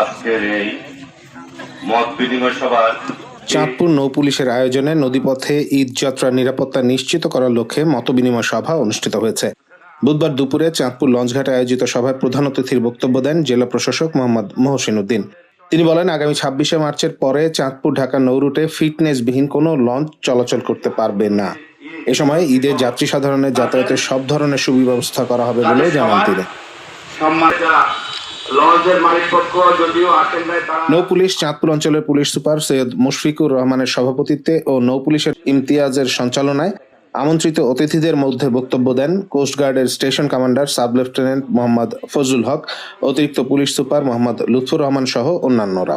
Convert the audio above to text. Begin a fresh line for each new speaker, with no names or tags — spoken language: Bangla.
আজকের এই মত বিনিময় সভার
চাঁদপুর নৌ পুলিশের আয়োজনে নদীপথে ঈদ যাত্রার নিরাপত্তা নিশ্চিত করার লক্ষ্যে মতবিনিময় সভা অনুষ্ঠিত হয়েছে। বুধবার দুপুরে চাঁদপুর লঞ্চঘাটে আয়োজিত সভায় প্রধান অতিথির বক্তব্য দেন জেলা প্রশাসক মোহাম্মদ মহসিন উদ্দিন তিনি বলেন আগামী ছাব্বিশে মার্চের পরে চাঁদপুর ঢাকা নৌরুটে ফিটনেসবিহীন কোনো লঞ্চ চলাচল করতে পারবে না। এ সময় ঈদের যাত্রী সাধারণের যাতায়াতের সব ধরনের সুব্যবস্থা করা হবে বলেও জানান তিনি। নৌ পুলিশ চাঁদপুর অঞ্চলের পুলিশ সুপার সৈয়দ মুশফিকুর রহমানের সভাপতিত্বে ও নৌ পুলিশের ইমতিয়াজের সঞ্চালনায় আমন্ত্রিত অতিথিদের মধ্যে বক্তব্য দেন কোস্টগার্ডের station commander sub lieutenant Mohammad Fazlul Haque অতিরিক্ত পুলিশ সুপার মোহাম্মদ লুৎফুর রহমান সহ অন্যান্যরা।